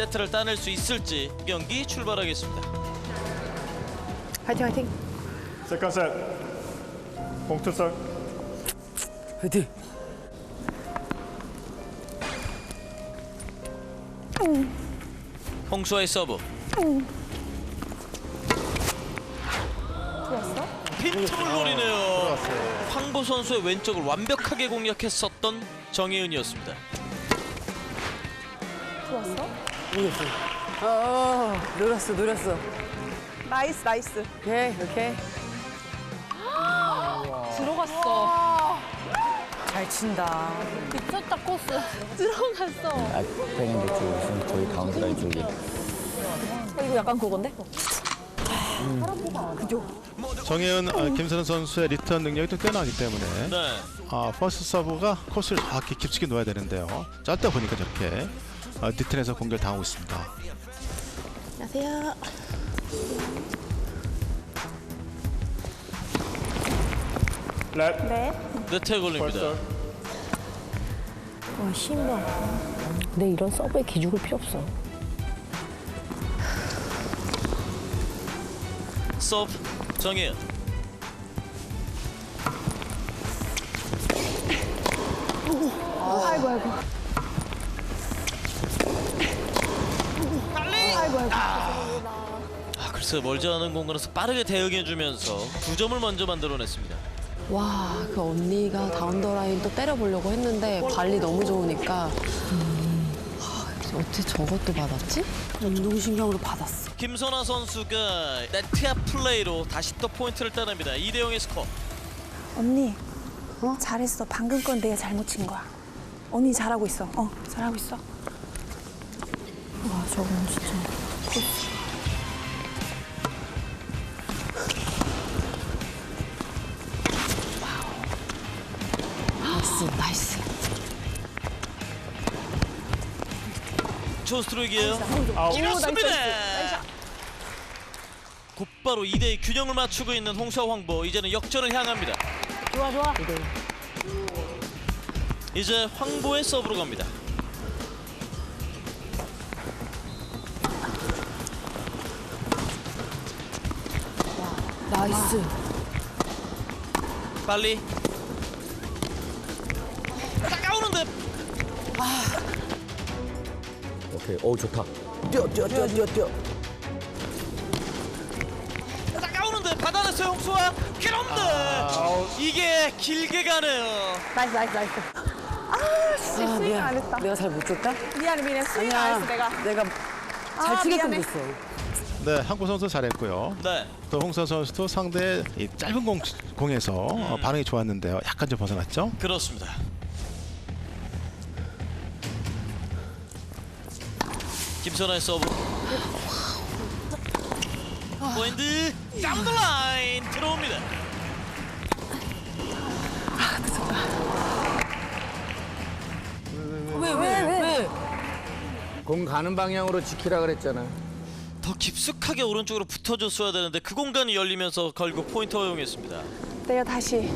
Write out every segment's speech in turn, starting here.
세트를 따낼 수 있을지 경기 출발하겠습니다. 화이팅 화이팅. 세컨 셋. 공투설. 화이팅. 홍수아의 서브. 핀트를 노리네요. 황보 선수의 왼쪽을 완벽하게 공략했었던 정혜은이었습니다. 어, 노렸어 노렸어. 나이스 나이스. 오케이 오케이. 들어갔어. 잘 친다. 미쳤다 코스. 들어갔어. 백핸드 쪽은 거의 가운데 라인 쪽이 어, 이거 약간 그건데? 정혜은 아, 김선우 선수의 리턴 능력이 또 뛰어나기 때문에 네. 아, 퍼스트 서브가 코스를 정확히 깊숙이 놓아야 되는데요. 짧다 보니까 저렇게 아, 뒤틀에서 공격을 당하고 있습니다. 안녕하세요. 렛. 네. 네트에 걸립니다. 와 신발. 근데 이런 서브에 기죽을 필요 없어. 서브 정혜은. 아, 글쎄 멀지 않은 공간에서 빠르게 대응해주면서 두 점을 먼저 만들어냈습니다. 와, 그 언니가 다운더라인 또 때려보려고 했는데 관리 너무 좋으니까 하, 어떻게 저것도 받았지? 운동신경으로 받았어. 김선아 선수가 네트 앞 플레이로 다시 또 포인트를 따냅니다. 2대 0의 스코어. 언니. 잘했어. 방금 건 내가 잘못 친 거야. 언니 잘하고 있어. 어, 잘하고 있어. 와 저건 진짜. 나이스, 나이스. 좋은 스트로크이에요. 이렇습니다. 곧바로 2대2 균형을 맞추고 있는 홍수와 황보 이제는 역전을 향합니다. 좋아 좋아. 이제 황보의 서브로 갑니다. 나이스. 빨리. 다가오는데 오케이 오 좋다 뛰어 뛰어 뛰어 뛰어 뛰어 다가오는데 받아냈어요 홍수와. 그런데 이게 길게 가네요. 나이스 나이스 나이스. 아, 씨, 아, 스윙 안. 했다. 내가 잘못 줬다? 미안해 미안해. 스윙 안 했어 내가. 내가 아, 잘 치게끔 미안해. 됐어. 네, 한국 선수 잘했고요. 네. 또 홍선 선수도 상대의 이 짧은 공, 공에서 어, 반응이 좋았는데요. 약간 좀 벗어났죠? 그렇습니다. 김선아의 서브. 포인트 다운 더 라인 들어옵니다. 왜, 왜, 왜? 공 가는 방향으로 지키라 그랬잖아 더 깊숙하게 오른쪽으로 붙어줬어야 되는데 그 공간이 열리면서 결국 포인트 허용했습니다. 내가 다시.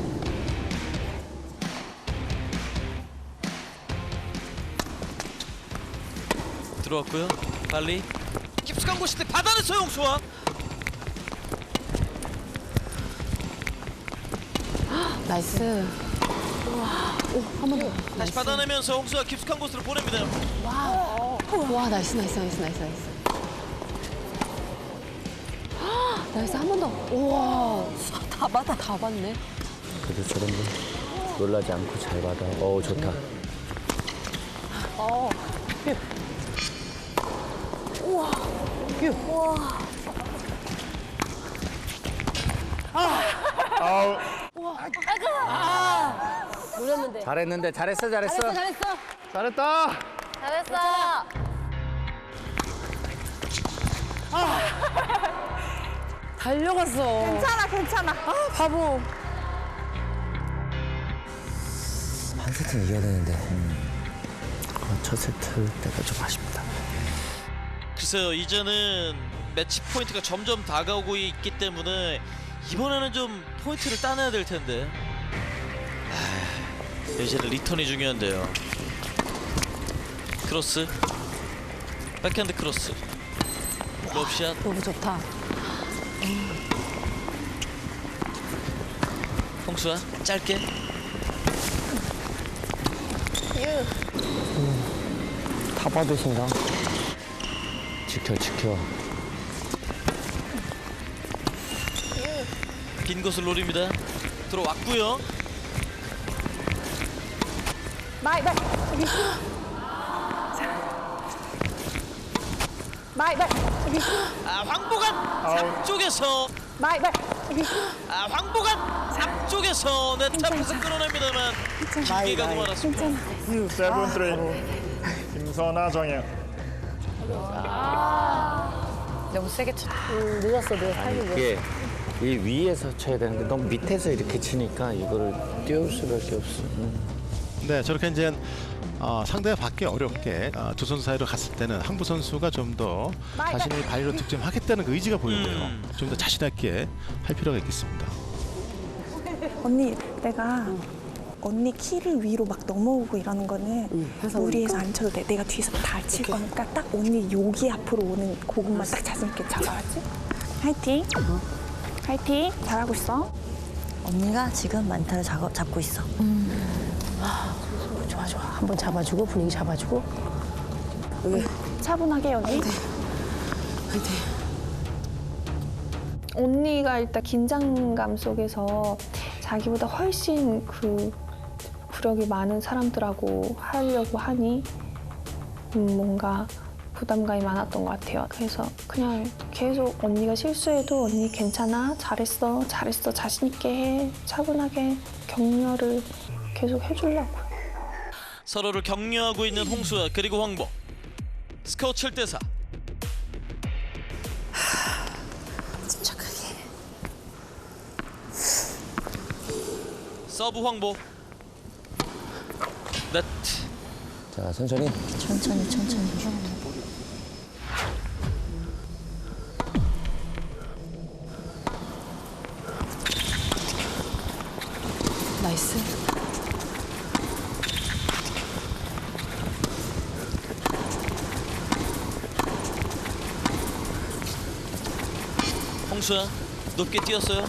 들어왔고요. 빨리 깊숙한 곳인데 받아냈어요 홍수아. 나이스. 오, 한 번 더. 다시 나이스. 받아내면서 홍수아 깊숙한 곳으로 보냅니다. 와, 나이스, 나이스, 나이스, 나이스, 나이스. 나이스, 한 번 더. 우와, 다 받아. 다 받네. 그래도 저런 분 놀라지 않고 잘 받아. 오 좋다. 노렸는데. 잘했는데 잘했어 잘했어. 잘했어 잘했어. 잘했다. 잘했어. 달려갔어. 괜찮아 괜찮아. 아 바보. 한 세트는 이겨야 되는데 어, 첫 세트 때가 좀 아쉽다 글쎄요 이제는 매치 포인트가 점점 다가오고 있기 때문에 이번에는 좀 포인트를 따내야 될 텐데 아, 이제는 리턴이 중요한데요 크로스 백핸드 크로스. 롭샷. 너무 좋다. 홍수아 짧게. 다 받으신다. 지켜, 지켜. 빈 곳을 노립니다. 들어왔고요. 마이 마이 마이 마이 아 황보관 앞쪽에서 마이 마이. 아 황보관 앞쪽에서 네트 앞에서 끌어냅니다만 길게 가고 말았습니다. 세븐 트레인 김선아 정현. 너무 세게 쳤다. 음, 늦었어, 타이밍 이게 이 위에서 쳐야 되는데 너무 밑에서 이렇게 치니까 이거를 띄울 수밖에 없어. 음. 네, 저렇게 이제 어, 상대가 받기 어렵게 어, 두 선수 사이로 갔을 때는 항부 선수가 좀 더 자신의 발리로 득점하겠다는 그 의지가 보이는데요. 음. 좀더 자신 있게 할 필요가 있겠습니다. 언니 내가 언니 키를 위로 막 넘어오고 이러는 거는 무리해서 안 쳐도 돼 내가 뒤에서 다 칠 거니까 딱 언니 여기 앞으로 오는 그것만 딱 자신 있게 잡아야지 화이팅 화이팅 잘하고 있어 언니가 지금 만타를 잡, 잡고 있어. 좋아. 한번 잡아주고, 분위기 잡아주고. 차분하게 언니 언니가 일단 긴장감 속에서 자기보다 훨씬 그 구력이 많은 사람들하고 하려고 하니 음, 뭔가 부담감이 많았던 것 같아요. 그래서 그냥 계속 언니가 실수해도 언니 괜찮아, 잘했어, 잘했어, 자신 있게 해, 차분하게 격려를 계속 해주려고. 서로를 격려하고 있는 홍수아 그리고 황보. 스코어 7대 4. 침착하게. 서브 황보. 네트. 자, 천천히. 천천히, 천천히. 홍수아 높게 뛰었어요.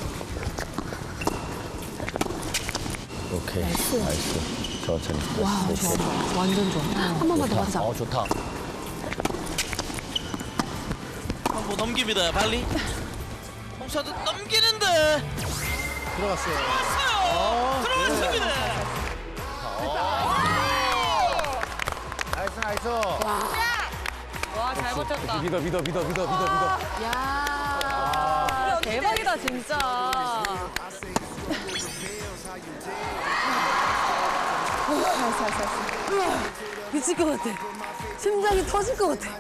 오케이. 나이스. 천천히. 와, 나이스. 좋아, 좋아. 완전 좋아. 한 번만 더 맞자. 어, 좋다. 황보 넘깁니다. 발리. 홍수아도 넘기는데 들어갔어요. 들어갔어요. 들어갔습니다. 나이스, 나이스. 와, 잘 버텼다. 믿어, 믿어, 믿어, 믿어, 믿어, 믿어. 야 대박이다, 진짜. 미칠 것 같아. 심장이 터질 것 같아.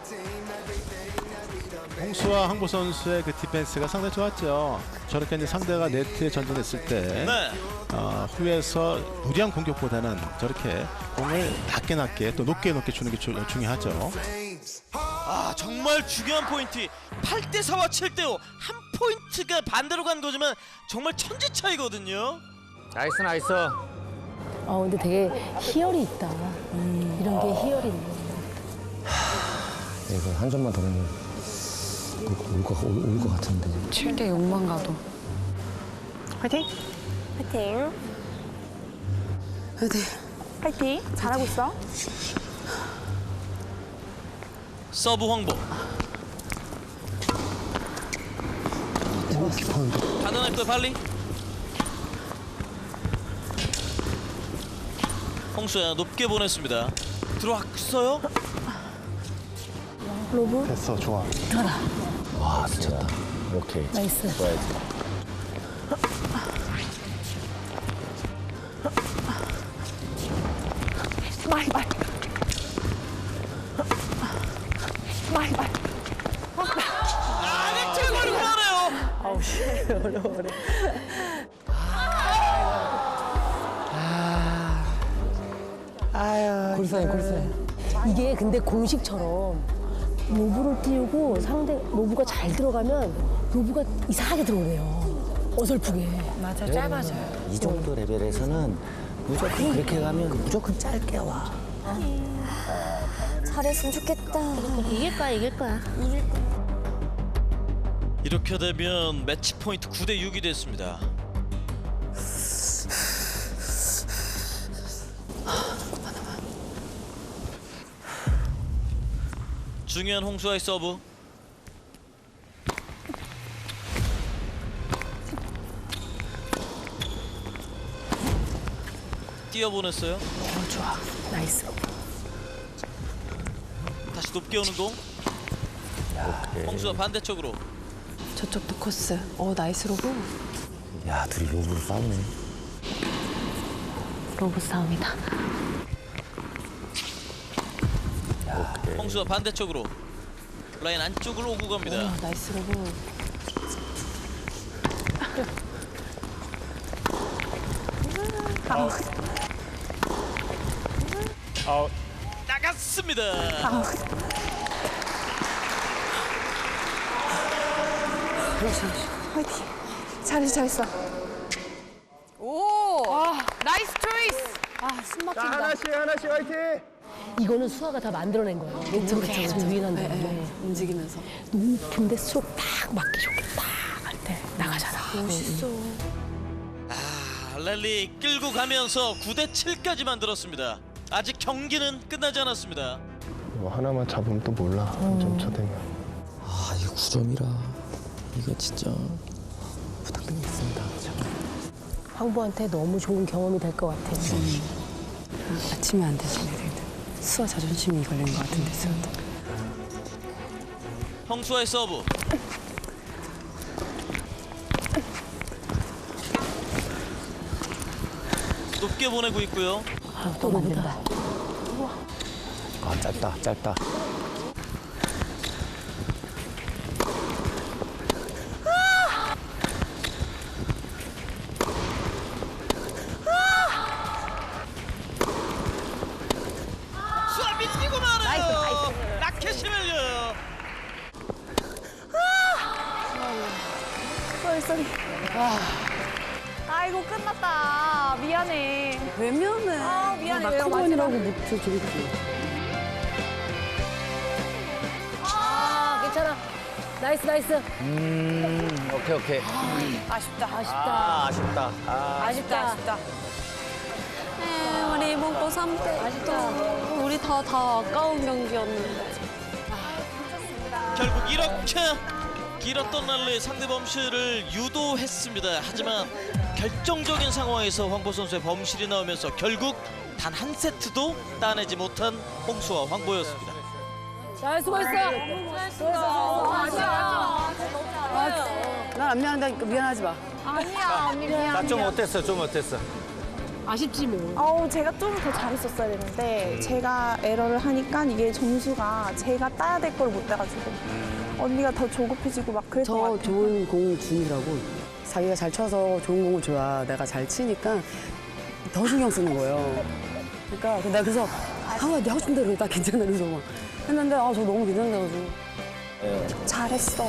홍수와 항보 선수의 그 디펜스가 상당히 좋았죠. 저렇게 이제 상대가 네트에 전진했을 때 네. 어, 후에서 무리한 공격보다는 저렇게 공을 낮게 낮게 또 높게 높게 주는 게 주, 중요하죠. 아 정말 중요한 포인트 8대 4와 7대 5한 포인트가 반대로 간 거지만 정말 천지 차이거든요. 나이스, 나이스. 아, 근데 되게 희열이 있다. 이런 게 희열이 있네. 이거 한 점만 더 넣으면 올것 올, 것 같은데. 7대 6만 가도. 화이팅 화이팅 화이팅. 화이팅 잘하고 있어 서브 황보. 받아낼 거 발리. 홍수야 높게 보냈습니다. 들어왔어요? 됐어, 좋아. 와, 미쳤다. 오케이. 나이스. 좋아야지. 콜사인, 콜사인. 이게 근데 공식처럼 로브를 띄우고 상대 로브가 잘 들어가면 로브가 이상하게 들어오네요. 어설프게. 맞아, 짧아져요. 이 정도 레벨에서는 무조건 그렇게 가면 무조건 짧게 와. 잘했으면 좋겠다. 이길 거야, 이길 거야. 이길 거야. 이렇게 되면 매치 포인트 9대 6이 됐습니다. 중요한 홍수아의 서브. 뛰어보냈어요. 어, 좋아. 나이스. 다시 높게 오는 공. 홍수아 반대쪽으로. 저쪽도 코스. 어 나이스 로브. 야 둘이 로브로 싸우네. 로브 싸움이다. 홍수아 반대쪽으로. 라인 안쪽으로 오고 갑니다. 어, 나이스 로브. 아웃. 나갔습니다. 잘했어 잘했어. 하나씩 하나씩 화이팅. 이거는 수아가 다 만들어낸 거예요. 그쵸, 그쵸, 그쵸. 유인한다. 네, 네. 움직이면서. 높은데 스트로크 딱 맞기 좋게 딱할 때 나가잖아. 멋있어. 아, 랠리 끌고 가면서 9대 7까지 만들었습니다. 아직 경기는 끝나지 않았습니다. 뭐 하나만 잡으면 또 몰라. 좀 쳐대면. 아 이거 9점이라 이거 진짜 부탁드리겠습니다. 참. 황보한테 너무 좋은 경험이 될 것 같아. 아침에 안 되지. 수아 자존심이 걸린 것 같은데 수아도. 홍수아의 서브. 높게 보내고 있고요. 아, 또 만든다. 아 짧다 짧다. 수아 미치고 말아요. 라켓이 밀려요. 아이고 끝났다. 미안해. 왜 미안해. 아 미안해. 나 내가 크본이라고 마지막- 못 줘주겠지. 아, 괜찮아. 나이스, 나이스. 음 오케이 오케이. 아쉽다. 아쉽다. 아 아쉽다. 아 아쉽다. 아쉽다. 네, 우리 이번 거 3대. 아쉽다. 우리 다, 다 아까운 경기였는데. 결국 이렇게 길었던 랠리 상대 범실을 유도했습니다. 하지만 결정적인 상황에서 황보 선수의 범실이 나오면서 결국 단 한 세트도 따내지 못한 홍수와 황보였습니다. 잘 수고했어. 난안 미안하다니까 미안하지 마. 아니야 언니 미안. 나 좀 어땠어? 좀 어땠어? 아쉽지 뭐. 어우 제가 좀 더 잘했었어야 되는데 제가 에러를 하니까 이게 점수가 제가 따야 될 걸 못 따가지고 언니가 더 조급해지고 막 그랬던 같아요. 좋은 공을 주느라고 자기가 잘 쳐서 좋은 공을 줘야 내가 잘 치니까 더 신경 쓰는 거예요. 그러니까 내가 그래서 아네 하고 싶은 대로 해. 나 괜찮아 그래서 막 했는데 아 저 너무 괜찮아가지고 잘했어.